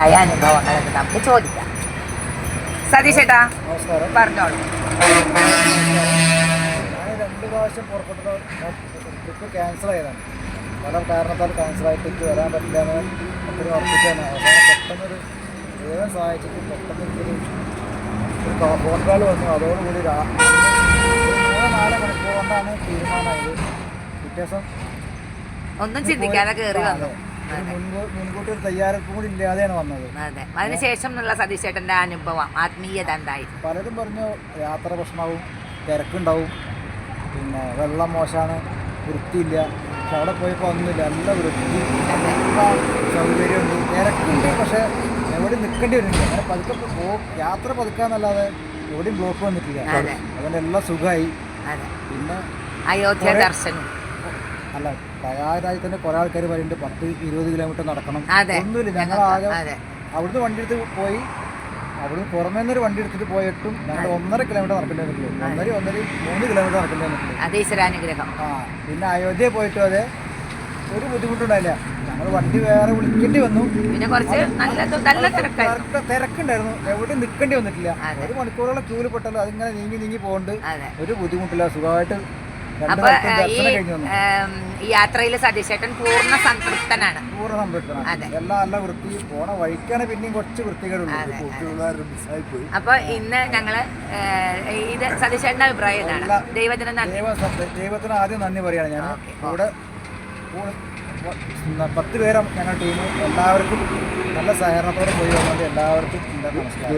ആയ അനുഭവങ്ങളൊക്കെ നമുക്ക് ചോദിക്കാം. സതീഷ് ഏട്ടാ പറഞ്ഞോളൂ. രണ്ട് പ്രാവശ്യം പുറപ്പെട്ട ട്രിപ്പ് ക്യാൻസൽ ആയതാണ്. പല കാരണത്താൽ എനിക്ക് വരാൻ പറ്റില്ല എന്ന് ഒത്തിരി ഉറപ്പിച്ചാണ് അവസാനം പെട്ടെന്നൊരു ദൈവം സഹായിച്ചിട്ട് പെട്ടെന്ന് എനിക്കൊരു ഒരു കോ- ഫോൺ കോൾ വന്നു. അതോടുകൂടി രാ ഒരു മൂന്ന് നാല് മണിക്കൂർ കൊണ്ടാണ് തീരുമാനമായത്. പിറ്റേ ദിവസം ഒന്നും ചിന്തിക്കാതെ കേറി വന്നു. മുൻകൂട്ടി തയ്യാറെടുപ്പ് കൂടി ഇല്ലാതെയാണ് വന്നത്. അതെ. അതിനുശേഷം എന്നുള്ള അനുഭവം ആത്മീയത എന്തായി പലരും പറഞ്ഞു യാത്ര പ്രശ്നമാവും തിരക്കുണ്ടാവും പിന്നെ വെള്ളം മോശമാണ് വൃത്തിയില്ല. പക്ഷെ അവിടെ പോയപ്പോൾ ഒന്നുമില്ല നല്ല വൃത്തി നല്ല സൗകര്യമുണ്ട് തിരക്കുണ്ട് പക്ഷെ എവിടെ നിൽക്കേണ്ടി വരുന്നില്ല. അങ്ങനെ പതുക്കെ പോ യാത്ര പതുക്കാന്നല്ലാതെ എവിടെയും ബ്ലോക്ക് വന്നിട്ടില്ല. അതെ. അതുകൊണ്ട് എല്ലാം സുഖമായി പിന്നെ അയോധ്യ ദർശനം. അല്ല തയ്യാറായി തന്നെ കുറെ ആൾക്കാർ പറയുന്നുണ്ട് പത്ത് ഇരുപത് കിലോമീറ്റർ നടക്കണം. ഒന്നുമില്ല ഞങ്ങൾ ആകെ. അവിടുന്ന് വണ്ടി എടുത്ത് പോയി. അവിടുന്ന് പുറമേ നിന്നൊരു വണ്ടി എടുത്തിട്ട് പോയിട്ടും ഞങ്ങൾ ഒന്നര കിലോമീറ്റർ നടക്കേണ്ടി വന്നിട്ടില്ല ഒന്നര ഒന്നര മൂന്ന് കിലോമീറ്റർ നടക്കേണ്ടി വന്നിട്ടില്ല അത് ഈശ്വരാനുഗ്രഹം. ആ പിന്നെ അയോധ്യ പോയിട്ടും അതെ. ഒരു ബുദ്ധിമുട്ടുണ്ടായില്ല. ഞങ്ങൾ വണ്ടി വേറെ വിളിക്കേണ്ടി വന്നു. പിന്നെ കുറച്ച് നല്ല തിരക്കുണ്ടായിരുന്നു. എവിടെ നിൽക്കേണ്ടി വന്നിട്ടില്ല. ഒരു മണിക്കൂറോളം ക്യൂൽ പെട്ടല്ലോ. അതിങ്ങനെ നീങ്ങി നീങ്ങി പോകുന്നുണ്ട് ഒരു ബുദ്ധിമുട്ടില്ല. സുഖമായിട്ട് അപ്പൊ ഈ യാത്രയിൽ സതീശേട്ടൻ പൂർണ സംതൃപ്തനാണ്. പൂർണ സംതൃപ്തനാണ്. അതെ. എല്ലാം നല്ല വൃത്തി പോണ വഴിക്കാണ് പിന്നെയും കുറച്ച് വൃത്തികളുണ്ട് അപ്പൊ ഇന്ന് ഞങ്ങൾ ഇത് സതീശേട്ടന്റെ അഭിപ്രായം ഇതാണ് ദൈവത്തിന് ദൈവത്തിന് ആദ്യം നന്ദി പറയാണ് ഞാൻ കൂടെ പത്ത് പേരും ഞങ്ങൾ ടീം എല്ലാവർക്കും നല്ല സഹകരണത്തോടെ പോയി വന്നത് എല്ലാവർക്കും നമസ്കാരം.